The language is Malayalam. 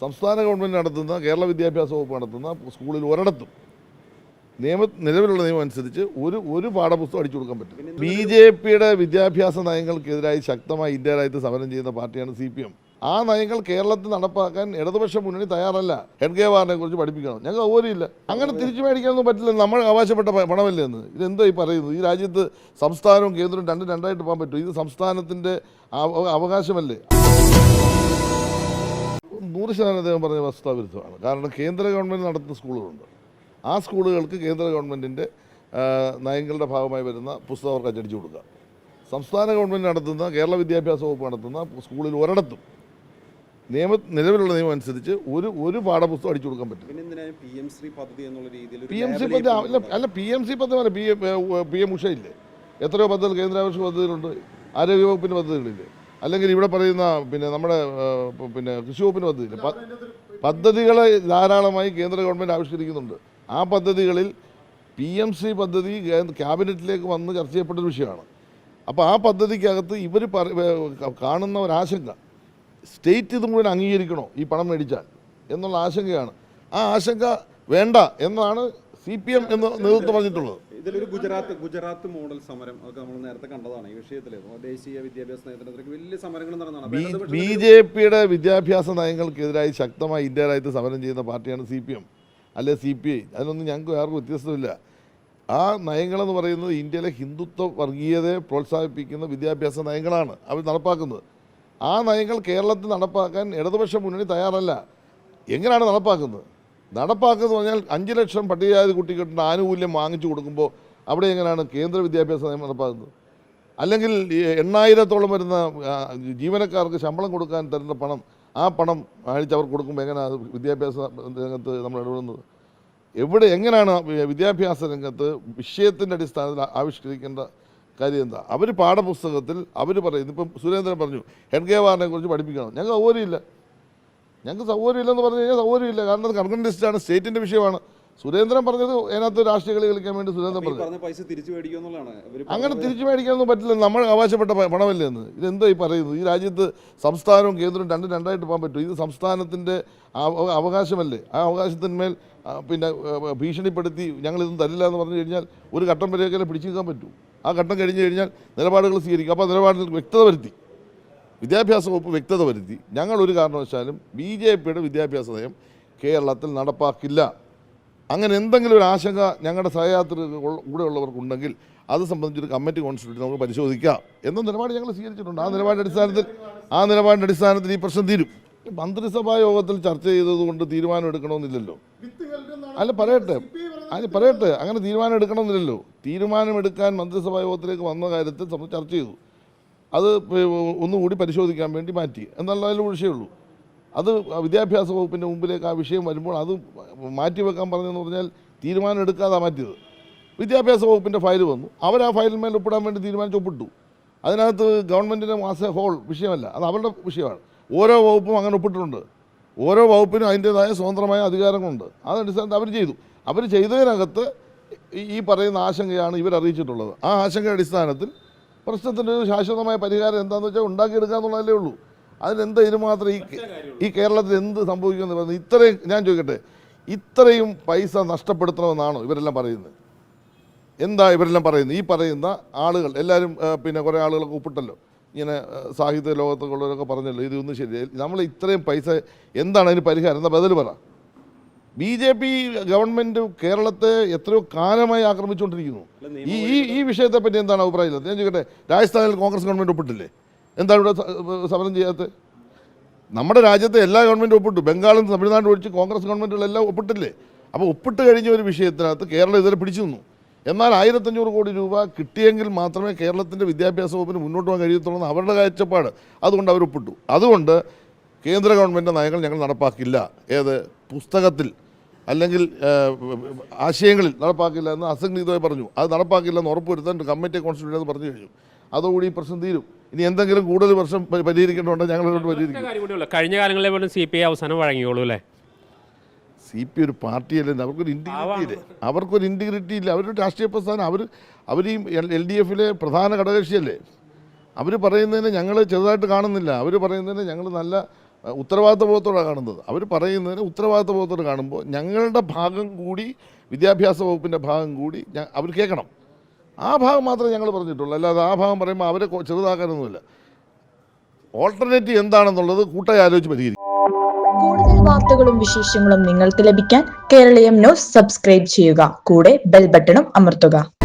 സംസ്ഥാന ഗവൺമെന്റ് നടത്തുന്ന കേരള വിദ്യാഭ്യാസ വകുപ്പ് നടത്തുന്ന സ്കൂളിൽ ഒരിടത്തും നിയമ നിലവിലുള്ള നിയമം അനുസരിച്ച് ഒരു ഒരു പാഠപുസ്തകം അടിച്ചു കൊടുക്കാൻ പറ്റും ബി ജെ പിയുടെ വിദ്യാഭ്യാസ നയങ്ങൾക്കെതിരായി ശക്തമായി ഇന്ത്യ രാജ്യത്ത് സമരം ചെയ്യുന്ന പാർട്ടിയാണ് സി പി എം. ആ നയങ്ങൾ കേരളത്തിൽ നടപ്പാക്കാൻ ഇടതുപക്ഷ മുന്നണി തയ്യാറല്ല. ഹെഡ്ഗേവാറിനെ കുറിച്ച് പഠിപ്പിക്കണം. ഞങ്ങൾ ഓരില്ല അങ്ങനെ തിരിച്ചു മേടിക്കാനൊന്നും പറ്റില്ല. നമ്മൾ അവകാശപ്പെട്ട പണമല്ലേ എന്ന്. ഇതെന്തോ ഈ പറയുന്നത്? ഈ രാജ്യത്ത് സംസ്ഥാനവും കേന്ദ്രവും രണ്ടും രണ്ടായിട്ട് പോകാൻ പറ്റും ഇത് സംസ്ഥാനത്തിന്റെ അവ- അവകാശമല്ലേ? നൂറ് ശതമാനം അദ്ദേഹം പറഞ്ഞ വസ്തുതാവിരുദ്ധമാണ് കാരണം കേന്ദ്ര ഗവൺമെന്റ് നടത്തുന്ന സ്കൂളുകളുണ്ട്. ആ സ്കൂളുകൾക്ക് കേന്ദ്ര ഗവൺമെന്റിന്റെ നയങ്ങളുടെ ഭാഗമായി വരുന്ന പുസ്തകം അവർക്ക് അച്ചടിച്ചു കൊടുക്കുക സംസ്ഥാന ഗവൺമെന്റ് നടത്തുന്ന കേരള വിദ്യാഭ്യാസ വകുപ്പ് നടത്തുന്ന സ്കൂളിൽ ഒരിടത്തും നിയമ നിലവിലുള്ള നിയമം അനുസരിച്ച് ഒരു ഒരു പാഠപുസ്തകം അടിച്ചു കൊടുക്കാൻ പറ്റും പി എം സി പദ്ധതി അല്ല അല്ല പി എം സി പദ്ധതി അല്ല പി എം പി എം ഉഷയില്ലേ? എത്രയോ പദ്ധതികൾ കേന്ദ്രാവശ്യ പദ്ധതികളുണ്ട്. ആരോഗ്യവകുപ്പിന്റെ പദ്ധതികളില്ലേ? അല്ലെങ്കിൽ ഇവിടെ പറയുന്ന പിന്നെ നമ്മുടെ പിന്നെ കൃഷി വകുപ്പിന് പദ്ധതി പദ്ധതികളെ ധാരാളമായി കേന്ദ്ര ഗവൺമെന്റ് ആവിഷ്കരിക്കുന്നുണ്ട്. ആ പദ്ധതികളിൽ പി എം സി പദ്ധതി ക്യാബിനറ്റിലേക്ക് വന്ന് ചർച്ച ചെയ്യപ്പെട്ട ഒരു വിഷയമാണ്. അപ്പോൾ ആ പദ്ധതിക്കകത്ത് ഇവർ കാണുന്ന ഒരാശങ്ക സ്റ്റേറ്റ് ഇത് മുഴുവൻ അംഗീകരിക്കണോ ഈ പണം മേടിച്ചാൽ എന്നുള്ള ആശങ്കയാണ്. ആ ആശങ്ക വേണ്ട എന്നാണ് സി പി എം എന്ന് നേതൃത്വം പറഞ്ഞിട്ടുള്ളത്. ഇതിലൊരു ഗുജറാത്ത് ഗുജറാത്ത് മോഡൽ സമരം ഒക്കെ നമ്മൾ നേരത്തെ കണ്ടതാണ് ഈ വിഷയത്തിൽ ദേശീയ വിദ്യാഭ്യാസ നയത്തിനെതിരെ വലിയ സമരങ്ങൾ നടന്നതാണ്. ബി ജെ പിയുടെ വിദ്യാഭ്യാസ നയങ്ങൾക്കെതിരായി ശക്തമായി ഇന്ത്യ രാജ്യത്ത് സമരം ചെയ്യുന്ന പാർട്ടിയാണ് സി പി എം അല്ലെ സി പി ഐ. അതിനൊന്നും ഞങ്ങൾക്ക് വേറെ വ്യത്യസ്തമില്ല ആ നയങ്ങളെന്ന് പറയുന്നത് ഇന്ത്യയിലെ ഹിന്ദുത്വ വർഗീയതയെ പ്രോത്സാഹിപ്പിക്കുന്ന വിദ്യാഭ്യാസ നയങ്ങളാണ് അവർ നടപ്പാക്കുന്നത്. ആ നയങ്ങൾ കേരളത്തിൽ നടപ്പാക്കാൻ ഇടതുപക്ഷ മുന്നണി തയ്യാറല്ല. എങ്ങനെയാണ് നടപ്പാക്കുന്നത്? നടപ്പാക്കുന്നത് പറഞ്ഞാൽ അഞ്ച് ലക്ഷം പട്ടികജാതി കുട്ടികളുടെ ആനുകൂല്യം വാങ്ങിച്ചു കൊടുക്കുമ്പോൾ അവിടെ എങ്ങനെയാണ് കേന്ദ്ര വിദ്യാഭ്യാസ നയം നടപ്പാക്കുന്നത്? അല്ലെങ്കിൽ എണ്ണായിരത്തോളം വരുന്ന ജീവനക്കാർക്ക് ശമ്പളം കൊടുക്കാൻ തരുന്ന പണം ആ പണം അഴിച്ച് അവർ കൊടുക്കുമ്പോൾ എങ്ങനെയാണ് വിദ്യാഭ്യാസ രംഗത്ത് നമ്മൾ ഇടപെടുന്നത്? എവിടെ എങ്ങനെയാണ് വിദ്യാഭ്യാസ രംഗത്ത് വിഷയത്തിന്റെ അടിസ്ഥാനത്തിൽ ആവിഷ്കരിക്കേണ്ട കാര്യം എന്താ? അവർ പാഠപുസ്തകത്തിൽ അവർ പറയുന്നു. ഇപ്പം സുരേന്ദ്രൻ പറഞ്ഞു ഹെഡ്ഗേവാറിനെ കുറിച്ച് പഠിപ്പിക്കണം. ഞങ്ങൾ സൗകര്യമില്ല ഞങ്ങൾക്ക് സൗകര്യമില്ലെന്ന് പറഞ്ഞു കഴിഞ്ഞാൽ സൗകര്യമില്ല. കാരണം അത് കൺകൺ ലിസ്റ്റാണ് സ്റ്റേറ്റിന്റെ വിഷയമാണ്. സുരേന്ദ്രൻ പറഞ്ഞത് അതിനകത്ത് രാഷ്ട്രീയ കളി കളിക്കാൻ വേണ്ടി സുരേന്ദ്രൻ പറഞ്ഞു പൈസ തിരിച്ചു അങ്ങനെ തിരിച്ചു മേടിക്കാനൊന്നും പറ്റില്ല. നമ്മൾ അവകാശപ്പെട്ട പണമല്ലേ എന്ന്. ഇതെന്താ ഈ പറയുന്നത്? ഈ രാജ്യത്ത് സംസ്ഥാനവും കേന്ദ്രവും രണ്ടും രണ്ടായിട്ട് പോകാൻ പറ്റും ഇത് സംസ്ഥാനത്തിന്റെ അവകാശമല്ലേ? ആ അവകാശത്തിന്മേൽ പിന്നെ ഭീഷണിപ്പെടുത്തി ഞങ്ങളിതൊന്നും തരില്ല എന്ന് പറഞ്ഞു കഴിഞ്ഞാൽ ഒരു ഘട്ടം വരെയൊക്കെ പിടിച്ചു നിൽക്കാൻ പറ്റൂ? ആ ഘട്ടം കഴിഞ്ഞ് കഴിഞ്ഞാൽ നിലപാടുകൾ സ്വീകരിക്കും. അപ്പോൾ നിലപാടിൽ വ്യക്തത വരുത്തി. വിദ്യാഭ്യാസ വകുപ്പ് വ്യക്തത വരുത്തി. ഞങ്ങൾ ഒരു കാരണവശാലും ബി ജെ പിയുടെ വിദ്യാഭ്യാസ നയം കേരളത്തിൽ നടപ്പാക്കില്ല. അങ്ങനെ എന്തെങ്കിലും ഒരു ആശങ്ക ഞങ്ങളുടെ സഹയാത്രിക കൂടെ ഉള്ളവർക്കുണ്ടെങ്കിൽ അത് സംബന്ധിച്ചൊരു കമ്മിറ്റി കോൺസ്റ്റിറ്റ്യൂട്ട് നമുക്ക് പരിശോധിക്കാം. എന്ന നിലപാട് ഞങ്ങൾ സ്വീകരിച്ചിട്ടുണ്ട്. ആ നിലപാടിന്റെ അടിസ്ഥാനത്തിൽ ആ നിലപാടിന്റെ അടിസ്ഥാനത്തിൽ ഈ പ്രശ്നം തീരും. മന്ത്രിസഭാ യോഗത്തിൽ ചർച്ച ചെയ്തതുകൊണ്ട് തീരുമാനം എടുക്കണമെന്നില്ലല്ലോ. അല്ല പറയട്ടെ. അല്ല പറയട്ടെ. അങ്ങനെ തീരുമാനം എടുക്കണമെന്നില്ലല്ലോ. തീരുമാനമെടുക്കാൻ മന്ത്രിസഭാ യോഗത്തിലേക്ക് വന്ന കാര്യത്തിൽ നമ്മൾ ചർച്ച ചെയ്തു. അത് ഒന്നുകൂടി പരിശോധിക്കാൻ വേണ്ടി മാറ്റി. എന്നുള്ളതിൽ വിഷയമുള്ളൂ അത് വിദ്യാഭ്യാസ വകുപ്പിന്റെ മുമ്പിലേക്ക് ആ വിഷയം വരുമ്പോൾ അത് മാറ്റി വെക്കാൻ പറഞ്ഞതെന്ന് പറഞ്ഞാൽ തീരുമാനം എടുക്കാതെ മാറ്റിയത്. വിദ്യാഭ്യാസ വകുപ്പിന്റെ ഫയൽ വന്നു. അവർ ആ ഫയലിന്മേൽ ഒപ്പിടാൻ വേണ്ടി തീരുമാനിച്ച് ഒപ്പിട്ടു. അതിനകത്ത് ഗവൺമെന്റിന്റെ മാസ ഹോൾ വിഷയമല്ല. അത് അവരുടെ വിഷയമാണ്. ഓരോ വകുപ്പും അങ്ങനെ ഒപ്പിട്ടിട്ടുണ്ട്. ഓരോ വകുപ്പിനും അതിന്റേതായ സ്വതന്ത്രമായ അധികാരങ്ങളുണ്ട്. അതനുസരിച്ച് അവർ ചെയ്തു. അവർ ചെയ്തതിനകത്ത് ഈ- ഈ പറയുന്ന ആശങ്കയാണ് ഇവർ അറിയിച്ചിട്ടുള്ളത് ആ ആശങ്കയുടെ അടിസ്ഥാനത്തിൽ പ്രശ്നത്തിന്റെ ഒരു ശാശ്വതമായ പരിഹാരം എന്താണെന്ന് വെച്ചാൽ ഉണ്ടാക്കിയെടുക്കുക എന്നുള്ളതല്ലേ ഉള്ളൂ. അതിനെന്താ ഇതിന് മാത്രം ഈ ഈ കേരളത്തിൽ എന്ത് സംഭവിക്കുമെന്ന് പറയുന്നത് ഇത്രയും ഞാൻ ചോദിക്കട്ടെ ഇത്രയും പൈസ നഷ്ടപ്പെടുത്തണമെന്നാണോ ഇവരെല്ലാം പറയുന്നത്? എന്താ ഇവരെല്ലാം പറയുന്നത്? ഈ പറയുന്ന ആളുകൾ എല്ലാവരും പിന്നെ കുറേ ആളുകളൊക്കെ ഒപ്പിട്ടല്ലോ. ഇങ്ങനെ സാഹിത്യ ലോകത്തൊക്കെ ഉള്ളവരൊക്കെ പറഞ്ഞല്ലോ ഇതൊന്നും ശരി നമ്മൾ ഇത്രയും പൈസ എന്താണ് അതിന് പരിഹാരം? എന്താ ബദൽ പറ. ബി ജെ പി ഗവൺമെന്റ് കേരളത്തെ എത്രയോ കാലമായി ആക്രമിച്ചുകൊണ്ടിരിക്കുന്നു. ഈ ഈ ഈ വിഷയത്തെ പറ്റി എന്താണ് അഭിപ്രായം? ഇല്ലാത്തത്? ഞാൻ ചോദിക്കട്ടെ രാജസ്ഥാനിൽ കോൺഗ്രസ് ഗവൺമെന്റ് ഒപ്പിട്ടില്ലേ? എന്താണ് ഇവിടെ സമരം ചെയ്യാത്തത് നമ്മുടെ രാജ്യത്തെ എല്ലാ ഗവൺമെന്റും ഒപ്പിട്ടു. ബംഗാളും തമിഴ്നാടും ഒഴിച്ച് കോൺഗ്രസ് ഗവൺമെന്റുകളെല്ലാം ഒപ്പിട്ടില്ലേ? അപ്പോൾ ഒപ്പിട്ട് കഴിഞ്ഞ ഒരു വിഷയത്തിനകത്ത് കേരളം ഇതുവരെ പിടിച്ചു നിന്നു. എന്നാൽ ആയിരത്തഞ്ഞൂറ് കോടി രൂപ കിട്ടിയെങ്കിൽ മാത്രമേ കേരളത്തിന്റെ വിദ്യാഭ്യാസ വകുപ്പിന് മുന്നോട്ട് പോകാൻ കഴിയത്തുള്ളൂ എന്ന് അവരുടെ കാഴ്ചപ്പാട് അതുകൊണ്ട് അവർ ഒപ്പിട്ടു. അതുകൊണ്ട് കേന്ദ്ര ഗവൺമെന്റ് നയങ്ങൾ ഞങ്ങൾ നടപ്പാക്കില്ല. ഏത്? പുസ്തകത്തിൽ. അല്ലെങ്കിൽ ആശയങ്ങളിൽ നടപ്പാക്കില്ല എന്ന് അസംഘിതമായി പറഞ്ഞു. അത് നടപ്പാക്കില്ല എന്ന് ഉറപ്പുവരുത്താൻ കമ്മിറ്റി കോൺസ്റ്റിറ്റ്യൂട്ട് എന്ന് പറഞ്ഞു കഴിഞ്ഞു അതോടുകൂടി ഈ പ്രശ്നം തീരും. ഇനി എന്തെങ്കിലും കൂടുതൽ വർഷം പരിഹരിക്കേണ്ടതുണ്ടോ ഞങ്ങളോട് പരിഹരിക്കും. കഴിഞ്ഞ കാലങ്ങളിലെ പോലും സി പി ഐ അവസാനം വഴങ്ങിയോളൂ അല്ലേ? സി പി ഒരു പാർട്ടിയല്ലേ? അവർക്കൊരു ഇന്റിഗ്രിറ്റി ഇല്ലേ? അവർക്കൊരു ഇന്റിഗ്രിറ്റി ഇല്ല. അവരൊരു രാഷ്ട്രീയ പ്രസ്ഥാനം. അവർ അവർ ഈ എൽ ഡി എഫിലെ പ്രധാന ഘടകകക്ഷിയല്ലേ? അവർ പറയുന്നതിനെ ഞങ്ങൾ ചെറുതായിട്ട് കാണുന്നില്ല. അവർ പറയുന്നതിനെ ഞങ്ങൾ നല്ല ഉത്തരവാദിത്തബോധത്തോടെ കാണുന്നത്. അവർ പറയുന്നതിന് ഉത്തരവാദിത്തബോധത്തോടെ കാണുമ്പോൾ ഞങ്ങളുടെ ഭാഗം കൂടി വിദ്യാഭ്യാസ വകുപ്പിന്റെ ഭാഗം കൂടി അവർ കേൾക്കണം. ആ ഭാഗം മാത്രമേ ഞങ്ങൾ പറഞ്ഞിട്ടുള്ളൂ. അല്ലാതെ ആ ഭാഗം പറയുമ്പോൾ അവരെ ചെറുതാക്കാനൊന്നുമില്ല. ഓൾട്ടർനേറ്റീവ് എന്താണെന്നുള്ളത് കൂട്ടായി ആലോചിച്ച് പരിഹരിക്കും കൂടുതൽ വാർത്തകളും വിശേഷങ്ങളും നിങ്ങൾക്ക് ലഭിക്കാൻ കേരളീയം ന്യൂസ് സബ്സ്ക്രൈബ് ചെയ്യുക. കൂടെ ബെൽ ബട്ടണും അമർത്തുക.